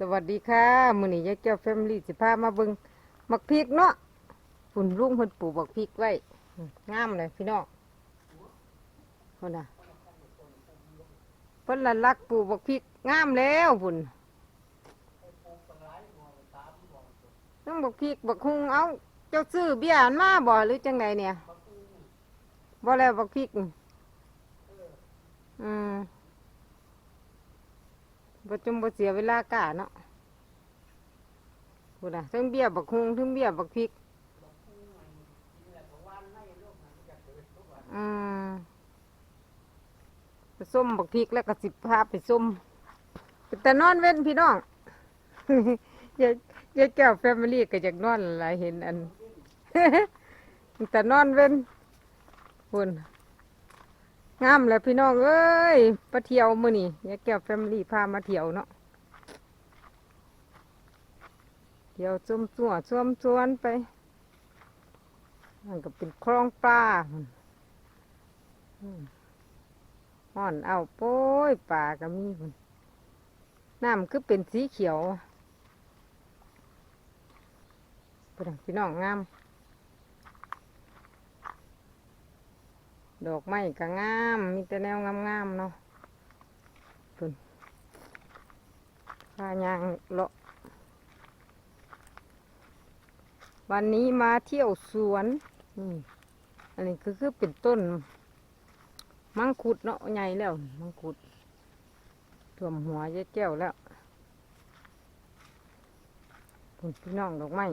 สวัสดีค่ะมื้อนี้ยายแก้วแฟมิลี่สิพามาเบิ่งมักพริกเนาะฝุ่นลุงเพิ่นปลูกบักพริกไว้งามเลยพี่น้องเพุ่นน่ะเพิ่นละลักปลูกบักพริกงามแล้วพุ่นต้องบักพริกบักฮุงเอาเจ้าซื้อเบี้ยอันมาบ่หรือจังไดเนี่ยบ่แล้วบักพริกอืม บ่จมบ่เสียเวลากะเนาะพูดนะทั้งเบี้ยบักฮุงทั้งเบี้ยบักพริกอืมไปส้มบักพริกแล้วก็สิบพาไปส้มแต่นอนเว้นพี่น้องยายยายแก้วแฟมิลี่ก็อยากนอนหลายเห็นอันแต่นอนเว้นพุ่น งามแล้วพี่น้องเอ้ยไปเที่ยวมือนี้ยายแก้วแฟมิลี่พามาเที่ยวเนาะเที่ยวจุ่มจั่วช่มชวนไปมันก็เป็นคลองปลาพุ่นอืมห่อนเอาโป้ยปลาก็มีพุ่นน้ำคือเป็นสีเขียวพุ่นน่ะพี่น้องงาม ดอกไม้ก็งาม มีแต่แนวงามๆเนาะพุ่นพายางเลาะ วันนี้มาเที่ยวสวนนี่อันนี้คือคือเป็นต้น มังคุดเนาะใหญ่แล้ว มังคุดท่วมหัวยายแก้วแล้วพุ่นพี่น้องดอกไม้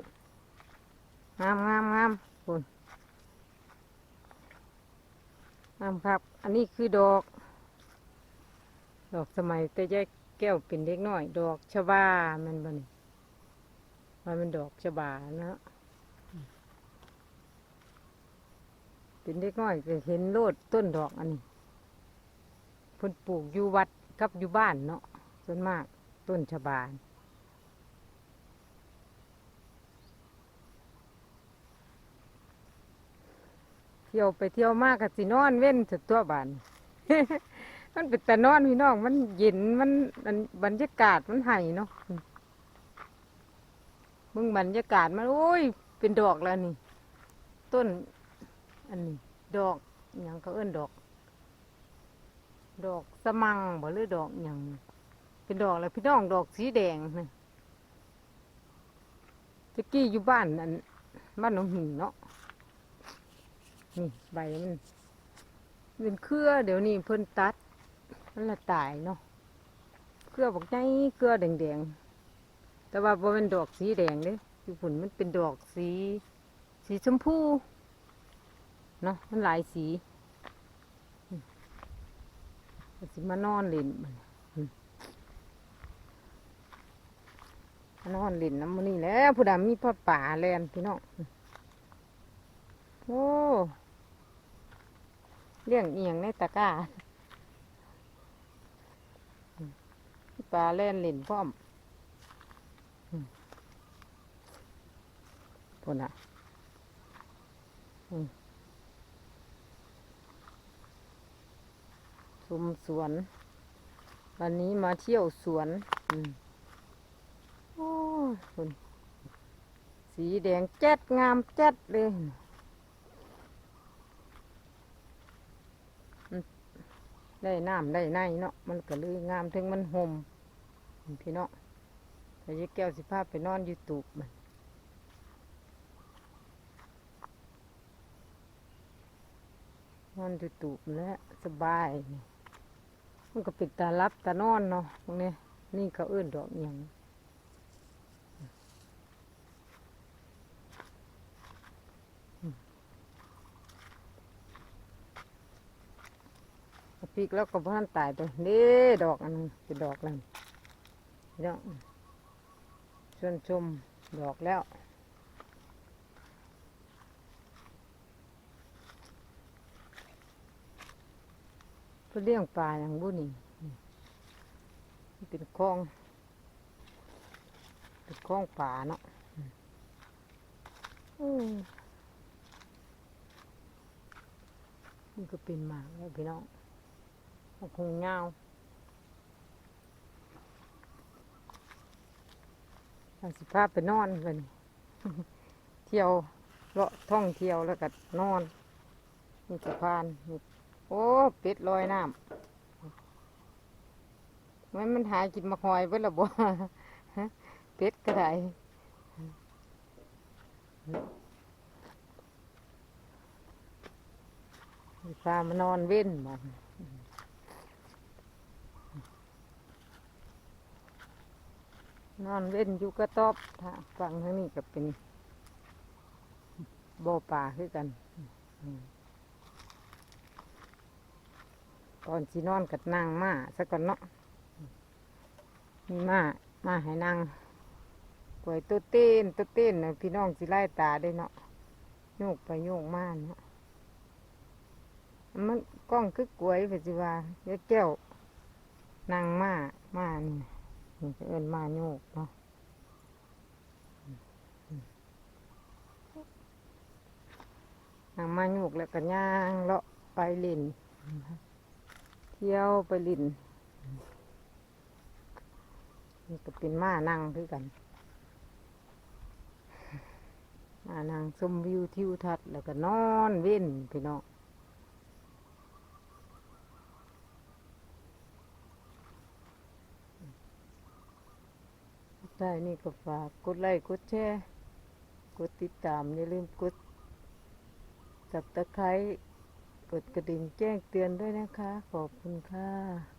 งามงามงามพุ่น งามครับ อันนี้คือดอก ดอกสมัยแต่แยกแก้วเป็นเด็กน้อย ดอกชบามันบ่นี่มันเป็นดอกชบานะเป็นเด็กน้อยก็เห็นโลดต้นดอกอันนี้เพิ่นปลูกอยู่วัดกับอยู่บ้านเนาะส่วนมากต้นชบาเที่ยวไปเที่ยวมากกับสินอนเว้นสุดตัวบานมันเป็นแต่นอนพี่น้องมันเย็นมันอันบรรยากาศมันไห้เนาะมึงบรรยากาศมันโอ้ย เป็นดอกแล้วนี่ ต้น อันนี้ ดอกอย่างเขาเอิ้นดอก ดอกสมังบ่หรือดอกอย่างเป็นดอกแล้วพี่น้องดอกสีแดงนะตะกี้อยู่บ้านอันบ้านหนองหินเนาะ นี่ใบมันเป็นเครือเดี๋ยวนี้เพิ่นตัด มันละตายเนาะเครือบอกไงเครือแดงๆ แต่ว่าบ่เป็นดอกสีแดงเด้อยู่ฝุ่นมันเป็นดอกสี สีชมพูเนาะมันหลายสีมก็สิมานอนเล่นมันนอนเล่นน้ำมันนี่แหล้วผู้ใดมีพ่อป่าแลนพี่น้องโอ้ เลี้ยงเอียงในตะกร้าปลาเล่นเล่นพร้อมอืมพุ่นอะอืมชมสวน วันนี้มาเที่ยวสวนอืมโอ้คุณสีแดงแจ๊ดงามแจ๊ดเลย ได้น้ำได้ในเนาะมันก็เลยงามถึงมันห่มพี่เนาะแต่ยายแก้วสิภาพไปนอนอยู่ตูบมันนอนอยู่ตูบแล้วสบาย มันก็ปิดตาลับตานอนเนาะตรงนี้นี่เขาเอื้นดอกอหย่าง พริกแล้วก็บ้านตายตัวนี่ดอกอันนึงเป็นดอกแล้วเนาะชวนชมดอกแล้วเพื่อเลี้ยงปลาอย่างบุนี่นี่เป็นคลองเป็นคลองป่าเนาะนี่ก็เป็นหมากแล้วพี่น้อง คงเงาสิพาไปนอนไปนี่เที่ยวเลาะท่องเที่ยวแล้วก็นอนนี่สะพานมีโอ้เป็ดลอยน้ำมันมันหากินมาคอยเบิ่ละบ่เป็ดก็ได้สิพามานอนเว้นมัน นอนเล่นอยู่กระต๊อบทางฝั่งทางนี้ก็เป็นบ่อป่าคือกันอืมก่อนสินอนกับนางมาสักก่อนเนาะมีมามาให้นางกล้วยตัวเต้นตัวเต้นพี่น้องสิไล่ตาได้เนาะโยกไปโยกมาเนาะมันกล้องคือกล้วยไปสิว่าเดี๋ยวแก้วนางมามานี่ นี่ก็เอินมาโยกเนาะนางมาโยกแล้วก็ย่างเลาะไปลินเที่ยวไปลินนี่ก็เป็นม้านั่งคือกันม้านั่งชมวิวทิวทัศน์แล้วก็นอนเว้นพี่น้อง ได้นี่ก็ฝากกดไลค์กดแชร์กดติดตามอย่าลืมกดสับตะไคร้กดกระดิ่งแจ้งเตือนด้วยนะคะ ขอบคุณค่ะ